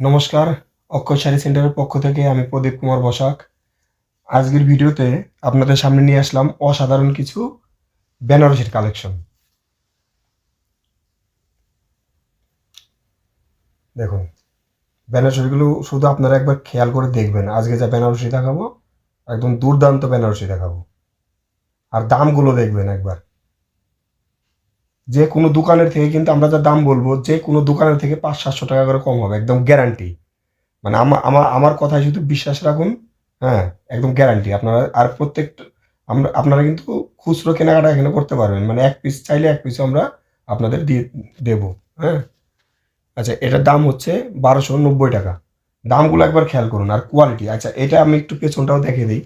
নমস্কার, অক্ষয় শাড়ি সেন্টারের পক্ষ থেকে আমি প্রদীপ কুমার বসাক। আজকের ভিডিওতে আপনাদের সামনে নিয়ে আসলাম অসাধারণ কিছু বেনারসির কালেকশন। দেখুন, বেনারসিগুলো শুধু আপনারা একবার খেয়াল করে দেখবেন। আজকে যা বেনারসি দেখাবো, একদম দুর্দান্ত বেনারসি দেখাবো। আর দামগুলো দেখবেন একবার। যে কোনো দোকানের থেকে কিন্তু আমরা যা দাম বলব, যে কোনো দোকানের থেকে পাঁচ, সাতশো টাকা করে কম হবে, একদম গ্যারান্টি মানে আমার আমার আমার কথায় শুধু বিশ্বাস রাখুন হ্যাঁ একদম গ্যারান্টি আপনারা, আর প্রত্যেকটা, আমরা, আপনারা কিন্তু খুচরো কেনাকাটা এখানে করতে পারবেন। মানে এক পিস চাইলে এক পিস আমরা আপনাদের দিয়ে, দেবো হ্যাঁ। আচ্ছা এটার দাম হচ্ছে বারোশো নব্বই টাকা। দামগুলো একবার খেয়াল করুন, আর কোয়ালিটি আচ্ছা এটা আমি একটু পেছনটাও দেখে দিই।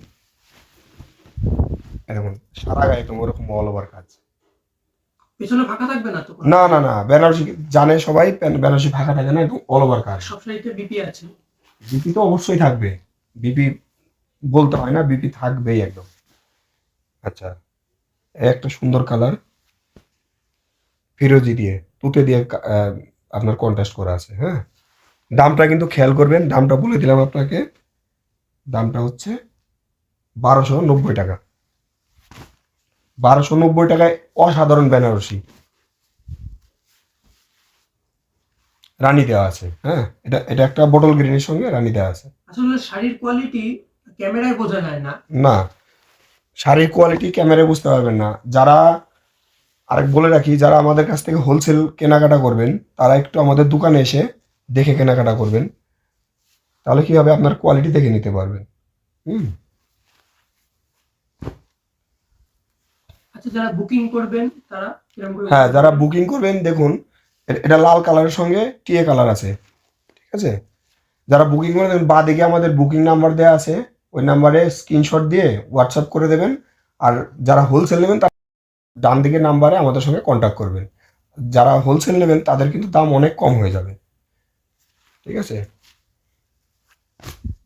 দেখুন, সারা গায়ে একদম ওরকম অল ওভার কাজ। পেছনে ফাঁকা থাকবে না তো না না না বেনারসি জানে সবাই বেনারসি ফাঁকা থাকে না একদম অল ওভার কাজ সব সাইডে বিপি আছে। বিপি তো অবশ্যই থাকবে। বিপি বলতে হয় না বিপি থাকবেই একদম। আচ্ছা একটা সুন্দর কালার ফিরোজি দিয়ে তুতে দিয়ে আপনার কন্ট্রাস্ট করা আছে হ্যাঁ? দামটা কিন্তু খেয়াল করবেন দামটা বলে দিলাম আপনাকে। দামটা হচ্ছে বারোশো নব্বই টাকা। বারোশো নব্বই টাকায় অসাধারণ বেনারসি। রানি দেওয়া আছে হ্যাঁ? এটা এটা একটা বোটল গ্রিনের সঙ্গে রানি দেওয়া আছে। আসলে শাড়ির কোয়ালিটি ক্যামেরায় বোঝা যায় না। না শাড়ির কোয়ালিটি ক্যামেরায় বুঝতে পারবেন না। যারা আরেক বলে রাখি যারা আমাদের কাছ থেকে হোলসেল কেনাকাটা করবেন তারা একটু আমাদের দোকানে এসে দেখে কেনাকাটা করবেন। তাহলে কি হবে আপনার কোয়ালিটি দেখে নিতে পারবেন? হুম? আচ্ছা যারা বুকিং করবেন তারা হ্যাঁ যারা বুকিং করবেন দেখুন এটা লাল কালারের সঙ্গে টিএ কালার আছে ঠিক আছে? যারা বুকিং করে দেবেন বা দিকে আমাদের বুকিং নাম্বার দেওয়া আছে ওই নাম্বারে স্ক্রিনশট দিয়ে হোয়াটসঅ্যাপ করে দেবেন আর যারা হোলসেল নেবেন তারা ডান দিকের নাম্বারে আমাদের সঙ্গে কন্ট্যাক্ট করবেন। যারা হোলসেল নেবেন তাদের কিন্তু দাম অনেক কম হয়ে যাবে ঠিক আছে?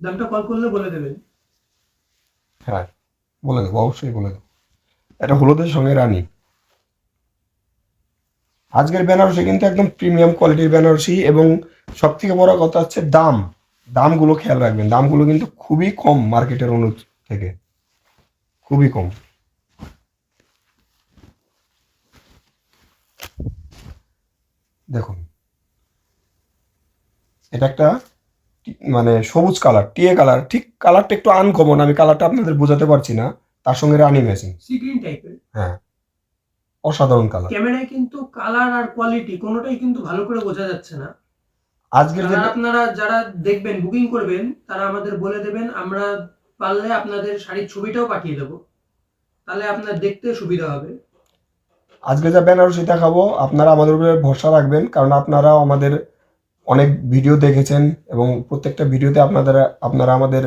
দামটা কল করলে বলে দেবেন। হ্যাঁ বলে দেবো অবশ্যই বলে দেবো। এটা হলুদের সঙ্গে রানী। আজকের বেনারসি কিন্তু একদম প্রিমিয়াম কোয়ালিটির বেনারসি এবং সব থেকে বড় কথা হচ্ছে দাম। দামগুলো খেয়াল রাখবেন। দামগুলো কিন্তু খুবই কম মার্কেটের অনু থেকে। খুবই কম। দেখুন। এটা একটা মানে সবুজ কালার, টিয়ে কালার। ঠিক কালারটা একটু আনকমন। আমি কালারটা আপনাদের বোঝাতে পারছি না। তার সঙ্গে রানি ম্যাচিং সি গ্রিন টাইপের হ্যাঁ। অসাধারণ কালার ক্যামেরায় কিন্তু কালার আর কোয়ালিটি কোনোটাই কিন্তু ভালো করে বোঝা যাচ্ছে না। আজকের যে আপনারা যারা দেখবেন বুকিং করবেন তারা আমাদের বলে দেবেন আমরা পারলে আপনাদের শাড়ির ছবিটাও পাঠিয়ে দেবো। তাহলে আপনার দেখতে সুবিধা হবে। আজকে যা বেনারসি দেখাবো আপনারা আমাদের উপরে ভরসা রাখবেন কারণ আপনারাও আমাদের অনেক ভিডিও দেখেছেন এবং প্রত্যেকটা ভিডিওতে আপনাদের আপনারা আমাদের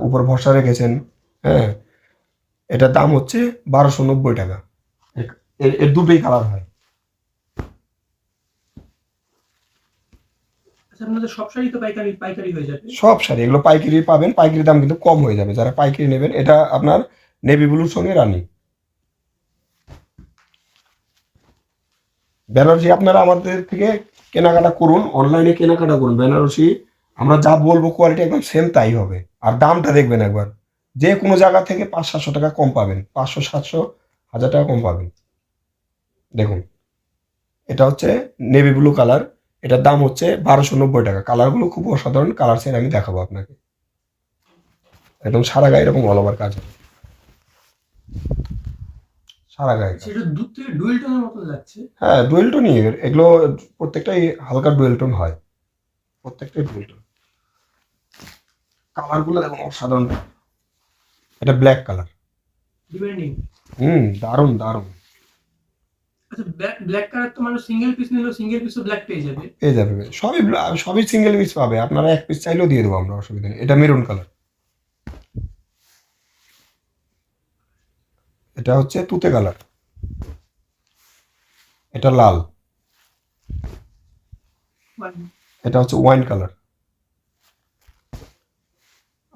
উপর ভরসা রেখেছেন। হ্যাঁ। এটার দাম হচ্ছে বারোশো নব্বই টাকা। এর- দুটোই কালার হয়। আচ্ছা সব শাড়ি তো পাইকারি পাইকারি হয়ে যাবে। সব শাড়ি এগুলো পাইকারি পাবেন পাইকারি দাম কিন্তু কম হয়ে যাবে। যারা পাইকারি নেবেন এটা আপনার নেভি ব্লুর সঙ্গে রানি। বেনারসি আপনারা আমাদের থেকে কেনাকাটা করুন অনলাইনে কেনাকাটা করুন। বেনারসি আমরা যা বলব কোয়ালিটি একদম সেম তাই হবে। আর দামটা দেখবেন একবার। যে কোনো জায়গা থেকে পাঁচ সাতশো টাকা কম পাবেন। পাঁচশো সাতশো হাজার টাকা কম পাবেন। দেখুন এটা হচ্ছে নেভি ব্লু কালার এটার দাম হচ্ছে বারোশো নব্বই টাকা। কালারগুলো খুব অসাধারণ কালার সেট আমি দেখাবো আপনাকে। একদম সারা গায়ে এরকম অল ওভার কাজ হবে। সারা গায়ে হ্যাঁ ডুয়েল টোনই এগুলো প্রত্যেকটাই হালকা ডুয়েল টোন হয়। প্রত্যেকটাই ডুয়েল টোন কালারগুলো দেখুন অসাধারণ। এটা ব্ল্যাক কালার হুম দারুণ দারুণ। আচ্ছা ব্ল্যাক ব্ল্যাক কালার তো মানুষ সিঙ্গেল পিস নিলেও সিঙ্গেল পিসও ব্ল্যাক পেয়ে যাবে। পেয়ে যাবে সবই সবই সিঙ্গেল পিস পাবে। আপনারা এক পিস চাইলেও দিয়ে দেবো আমরা অসুবিধা নেই। এটা মেরুন কালার এটা হচ্ছে তুতে কালার এটা লাল। এটা হচ্ছে ওয়াইন কালার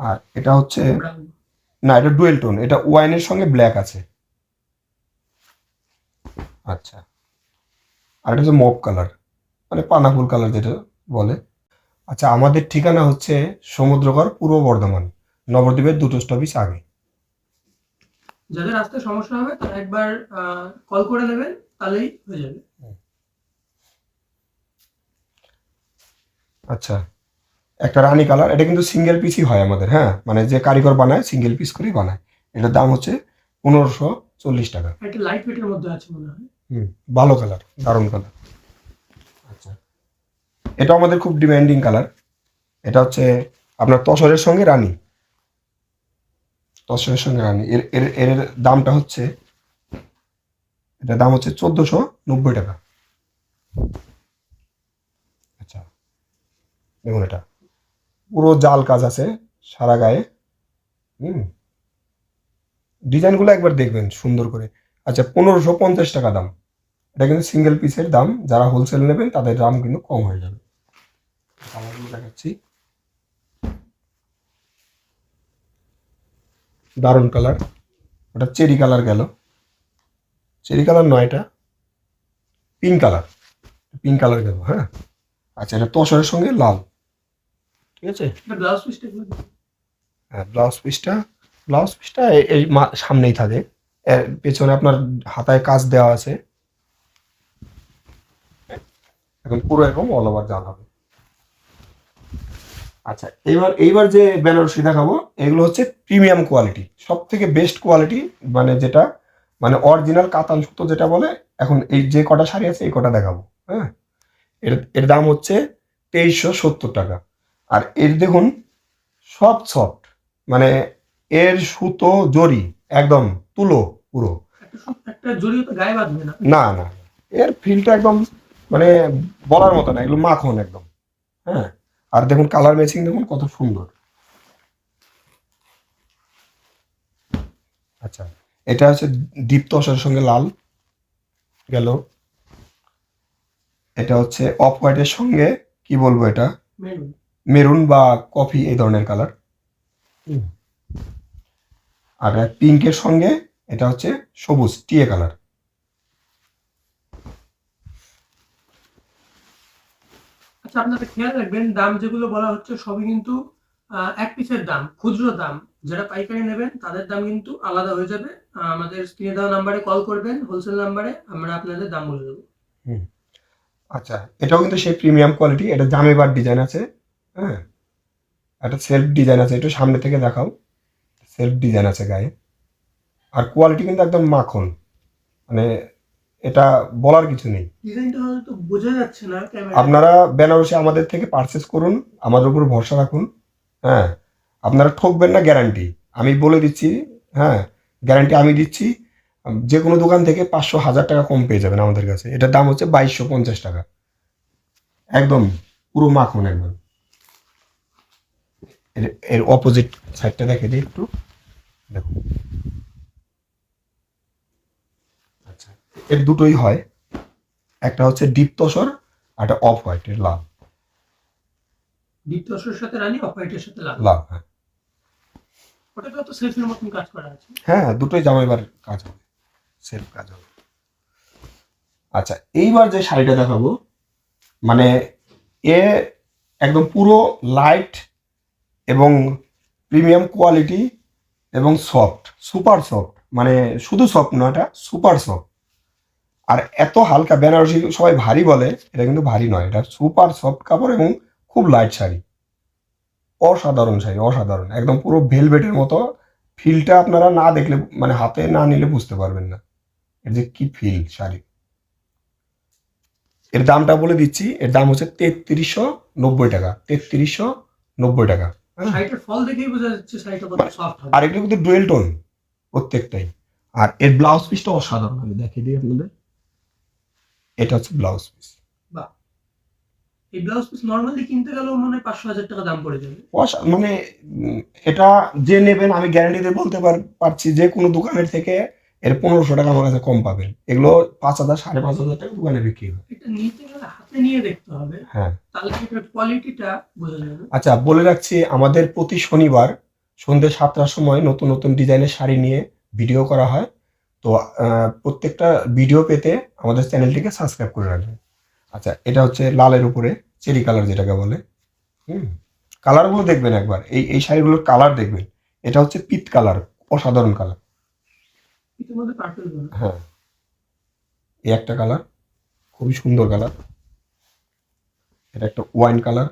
আর এটা হচ্ছে না এটা ডুয়েল টোন এটা ওয়াইনের সঙ্গে ব্ল্যাক আছে। আচ্ছা। আর এটা হচ্ছে মপ কালার মানে পানাফুল কালার যেটা বলে। আচ্ছা আমাদের ঠিকানা হচ্ছে সমুদ্রকর পূর্ব বর্ধমান। নবদ্বীপের দুটো স্টপিস আগে। যাদের আসতে সমস্যা হবে তারা একবার কল করে নেবেন তাহলেই হয়ে যাবে। আচ্ছা। একটা রানী কালার এটা কিন্তু সিঙ্গেল পিসই হয় আমাদের হ্যাঁ? মানে যে কারিগর বানায় সিঙ্গেল পিস করেই বানায়। এটার দাম হচ্ছে পনেরোশো চল্লিশ টাকা। লাইট ওয়েটের মধ্যে আছে মনে হয়। হুম ভালো কালার দারুণ কালার। আচ্ছা। এটা আমাদের খুব ডিমান্ডিং কালার। এটা হচ্ছে আপনার তসরের সঙ্গে রানী। তসরের সঙ্গে রানী। এর এর এর দামটা হচ্ছে এটার দাম হচ্ছে চোদ্দোশো নব্বই টাকা। আচ্ছা। দেখুন এটা। পুরো জাল কাজ আছে সারা গায়ে। হুম। ডিজাইনগুলো একবার দেখবেন সুন্দর করে। আচ্ছা পনেরোশো পঞ্চাশ টাকা দাম। এটা কিন্তু সিঙ্গেল পিসের দাম। যারা হোলসেল নেবেন, তাদের দাম কিন্তু কম হয়ে যাবে। দেখাচ্ছি। দারুণ কালার ওটা চেরি কালার গেল। চেরি কালার নয় এটা। পিঙ্ক কালার পিঙ্ক কালার গেল হ্যাঁ। আচ্ছা এটা তসরের সঙ্গে লাল। ঠিক আছে? ব্লাউজ পিসটা হ্যাঁ ব্লাউজ পিসটা ব্লাউজ পিসটা এই সামনেই থাকে। পেছনে আপনার হাতায় কাজ দেওয়া আছে। এখন পুরো এরকম অল ওভার জাল হবে। আচ্ছা এইবার এইবার যে বেনারসি দেখাবো এগুলো হচ্ছে প্রিমিয়াম কোয়ালিটি সব থেকে বেস্ট কোয়ালিটি মানে যেটা মানে অরিজিনাল কাতান সুতো যেটা বলে এখন এই যে কটা শাড়ি আছে এই কটা দেখাবো হ্যাঁ? এর এর দাম হচ্ছে তেইশশো সত্তর টাকা। আর এর দেখুন সব সফট মানে এর সুতো জরি একদম তুলো পুরো। না। না না এর ফিলটা একদম মানে বলার মতো না এগুলো মাখন একদম। হ্যাঁ? আর দেখুন কালার ম্যাচিং দেখুন কত সুন্দর। আচ্ছা এটা হচ্ছে দীপ্ত অসার সঙ্গে লাল গেল। এটা হচ্ছে অফ হোয়াইটের সঙ্গে কি বলব এটা? মেরুন মেরুন বা কফি এই ধরনের কালার। আর পিঙ্কের সঙ্গে এটা হচ্ছে সবুজ টিয়ে কালার। আচ্ছা আপনারা খেয়াল রাখবেন দাম যেগুলো বলা হচ্ছে সবই কিন্তু এক পিসের দাম খুচরো দাম। যারা পাইকারি নেবেন তাদের দাম কিন্তু আলাদা হয়ে যাবে। আমাদের স্ক্রিনে দেওয়া নাম্বারে কল করবেন হোলসেল নাম্বারে আমরা আপনাদের দাম বলে দেবো। আচ্ছা এটাও কিন্তু সেই প্রিমিয়াম কোয়ালিটি এটা জামেবার ডিজাইন আছে। হ্যাঁ? একটা সেলফ ডিজাইন আছে একটু সামনে থেকে দেখাও। সেলফ ডিজাইন আছে গায়ে। আর কোয়ালিটি কিন্তু একদম মাখন। মানে এটা বলার কিছু নেই। আপনারা বেনারসি আমাদের থেকে পারচেস করুন আমাদের উপর ভরসা রাখুন হ্যাঁ? আপনারা ঠকবেন না গ্যারান্টি আমি বলে দিচ্ছি হ্যাঁ? গ্যারান্টি আমি দিচ্ছি যে কোনো দোকান থেকে পাঁচশো হাজার টাকা কম পেয়ে যাবেন আমাদের কাছে। এটার দাম হচ্ছে বাইশশো পঞ্চাশ টাকা। একদম পুরো মাখন একদম। এর- অপোজিট সাইডটা দেখে দিই একটু দেখুন আচ্ছা এর দুটোই হয়। একটা হচ্ছে ডিপ তসর আর একটা অফ হোয়াইট এর লাল। দ্বিতীয়শোর সাথে রানী অফ হোয়াইটের সাথে লাল। লাল হ্যাঁ। ওটা তো সেলফের মতন কাজ করা আছে। হ্যাঁ দুটোই জামাইবার কাজ হবে। সেলফ কাজ হবে। আচ্ছা এইবার যে শাড়িটা দেখাবো মানে এ একদম পুরো লাইট এবং প্রিমিয়াম কোয়ালিটি এবং সফট, সুপার সফট মানে শুধু সফট নয়, এটা সুপার সফট। আর এত হালকা, বেনারসি সবাই ভারী বলে, এটা কিন্তু ভারী নয়, এটা সুপার সফট কাপড় এবং খুব লাইট শাড়ি। অসাধারণ শাড়ি, অসাধারণ, একদম পুরো ভেলভেটের মতো। ফিলটা আপনারা না দেখলে মানে হাতে না নিলে বুঝতে পারবেন না। এর যে কি ফিল শাড়ি। এর দামটা বলে দিচ্ছি, এর দাম হচ্ছে তেত্রিশশো নব্বই টাকা, তেত্রিশশো নব্বই টাকা। শাড়িটার ফল দেখেই বোঝা যাচ্ছে শাড়িটা কত সফট হবে। আর এগুলো কিন্তু ডুয়েল টোন প্রত্যেকটাই। আর এর ব্লাউজ পিসটা অসাধারণ আমি দেখিয়ে দিই আপনাদের। এটা হচ্ছে ব্লাউজ পিস এই ব্লাউজ পিস নর্মালি কিনতে গেলেও মনে হয় পাঁচশো হাজার টাকা দাম পড়ে যাবে। মানে এটা যে নেবেন আমি গ্যারান্টিতে বলতে পারছি যে কোনো দোকানের থেকে এর পনেরোশো টাকা আমার কাছে কম পাবেন। এগুলো পাঁচ হাজার সাড়ে পাঁচ হাজার টাকা দোকানে বিক্রি হয়। এটা নিতে গেলে হাতে নিয়ে দেখতে হবে। হ্যাঁ। তাহলে এটার কোয়ালিটিটা বোঝা যাবে। আচ্ছা বলে রাখছি আমাদের প্রতি শনিবার সন্ধ্যে সাতটার সময় নতুন নতুন ডিজাইনের শাড়ি নিয়ে ভিডিও করা হয়। তো প্রত্যেকটা ভিডিও পেতে আমাদের চ্যানেলটিকে সাবস্ক্রাইব করে রাখবেন। আচ্ছা এটা হচ্ছে লালের উপরে চেরি কালার যেটাকে বলে। হুম কালারগুলো দেখবেন একবার। এই এই শাড়িগুলোর কালার দেখবেন। এটা হচ্ছে পিত কালার অসাধারণ কালার। হ্যাঁ। এই একটা কালার খুবই সুন্দর কালার। এটা একটা ওয়াইন কালার।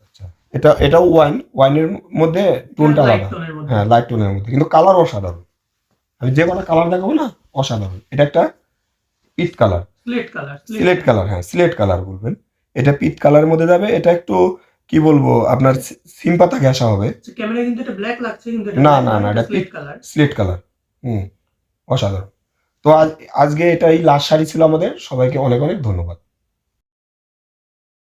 আচ্ছা এটা এটাও ওয়াইন ওয়াইনের মধ্যে টোনটা আলাদা। হ্যাঁ লাইট টোনের মধ্যে। কিন্তু কালার অসাধারণ। আমি যে কটা কালার দেখাবো না অসাধারণ। এটা একটা পিত colour. Slate colour slate colour. হ্যাঁ সিলেট কালার বলবেন। এটা পিত কালারের মধ্যে যাবে এটা একটু কি বলব আপনার সিম সিম্পাতা ঘেঁষা হবে। ক্যামেরা কিন্তু এটা ব্ল্যাক লাগছে কিন্তু না, না, না, এটা স্লেট কালার স্লেট কালার হুম অসাধারণ। তো আজ আজকে এটাই লাস্ট শাড়ি ছিল আমাদের। সবাইকে অনেক অনেক ধন্যবাদ।